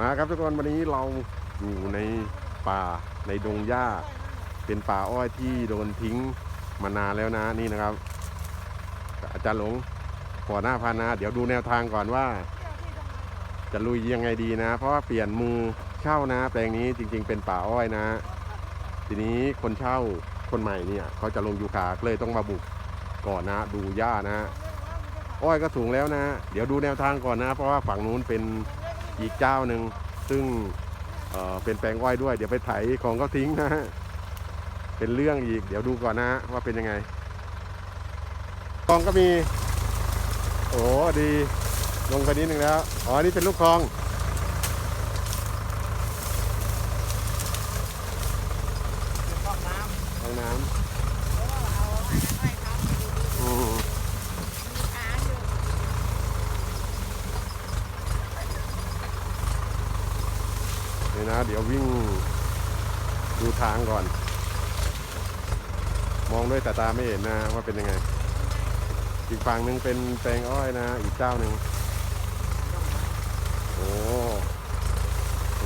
มาครับทุกคนวันนี้เราอยู่ในป่าในดงหญ้า เป็นป่าอ้อยที่โดนทิ้งมานานแล้วนะนี่นะครับ อาจารย์หลงขอหน้าพานะเดี๋ยวดูแนวทางก่อนว่า จะลุยยังไงดีนะ เพราะว่าเปลี่ยนมือเช่านะ แปลงนี้จริง ๆ เป็นป่าอ้อยนะ ทีนี้คนเช่าคนใหม่เนี่ยเขาจะลงยูคาเลยต้องมาบุกก่อนนะ ดูหญ้านะ อ้อยก็สูงแล้วนะ เดี๋ยวดูแนวทางก่อนนะ เพราะว่าฝั่งนู้นเป็น อีกเจ้าหนึ่งซึ่งเเป็นแปลงอ้อยด้วย เดี๋ยวไปไถของเขาทิ้งนะฮะเป็นเรื่องอีก เดี๋ยวดูก่อนนะว่าเป็นยังไงคลองก็มี โอ้ดีลงไปนิดนึงแล้ว อ๋อ นี่เป็นลูกคลองห้องน้คลองน้ำเอาให้เขาำดูอืม มีทางอยู่ นี่นะ เดี๋ยววิ่งดูทางก่อน มองด้วยแต่ตาไม่เห็นนะว่าเป็นยังไง อีกฝั่งหนึ่งเป็นแปลงอ้อยนะ อีกเจ้าหนึ่งโอ้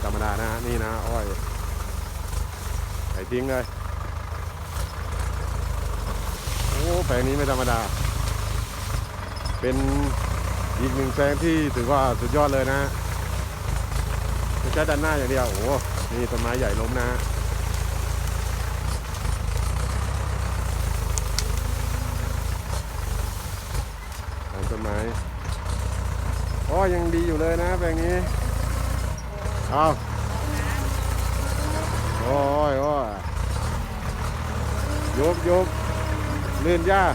ธรรมดานะนี่นะอ้อยใส่ทิ้งเลยโอ้แปลงนี้ไม่ธรรมดา เป็นอีกหนึ่งแปลงที่ถือว่าสุดยอดเลยนะ ไม่ใช่ด้านหน้าอย่างเดียว โอ้โหนี่ต้นไม้ใหญ่ล้มนะต้นไม้โอ้ยังดีอยู่เลยนะแปลงนี้เอาโอ้ยโอ้ยยุบยุบลื่นยาก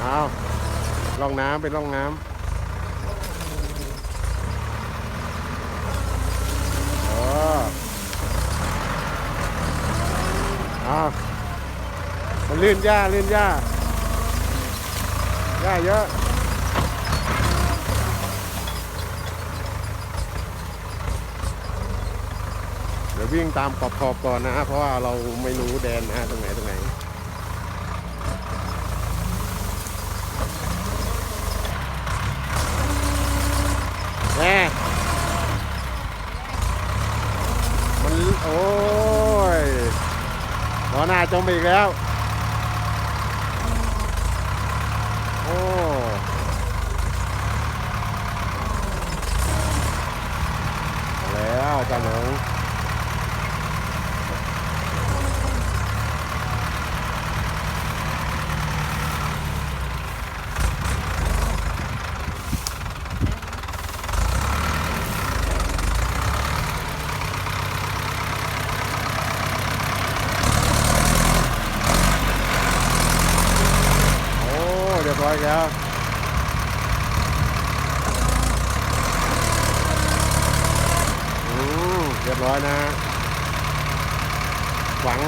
เอาร่องน้ำเป็นร่องน้ำโอ้เอา มันลื่นหญ้าลื่นหญ้าหญ้าเยอะเดี๋ยววิ่งตามขอบขอบก่อนนะฮะเพราะว่าเราไม่รู้แดนนะฮะตรงไหนตรงไหนแน่มันโอ้ยหัวหน้าจมอีกแล้ว โอ้เอา แล้วอาจารย์หลงโอ้เรียบร้อยแล้ว อืมเรียบร้อยนะหวัง